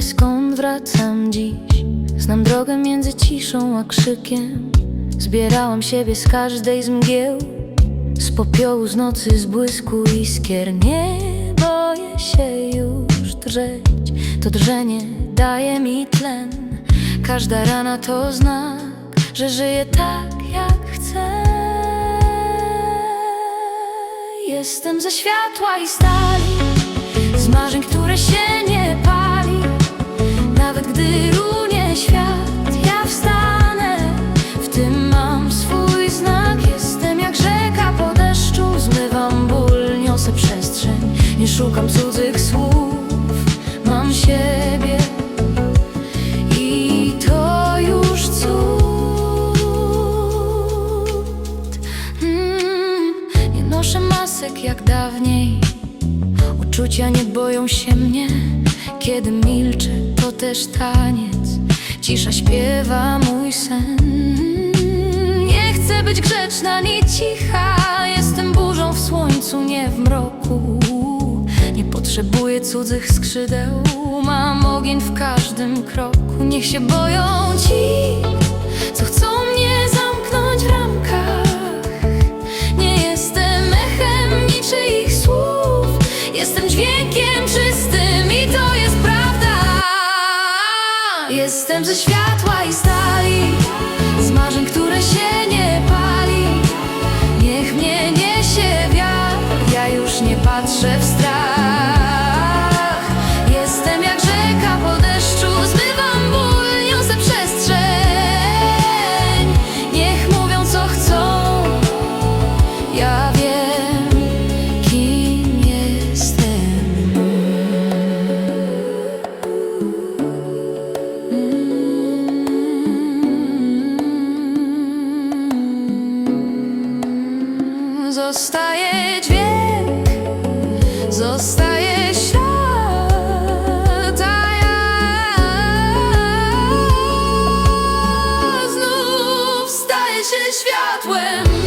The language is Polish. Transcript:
skąd wracam dziś. Znam drogę między ciszą a krzykiem. Zbierałam siebie z każdej z mgieł. Z popiołu, z nocy, z błysku iskier Nie boję się już drżeć To drżenie daje mi tlen. Każda rana to znak, że żyję tak jak chcę. Jestem ze światła i stali Nie szukam cudzych słów Mam siebie. I to już cud. Mm, Nie noszę masek jak dawniej. Uczucia nie boją się mnie. Kiedy milczę, to też taniec. Cisza śpiewa mój sen. Nie chcę być grzeczna, ni cicha potrzebuję cudzych skrzydeł. Mam ogień w każdym kroku. Niech się boją ci, co chcą mnie zamknąć w ramkach. Nie jestem echem niczyich słów. Jestem dźwiękiem czystym i to jest prawda. Jestem ze światła i stali. Z marzeń, które się nie pali. Niech mnie niesie wiatr. Ja już nie patrzę w strach. Zostaje dźwięk, zostaje ślad A ja znów staję się światłem.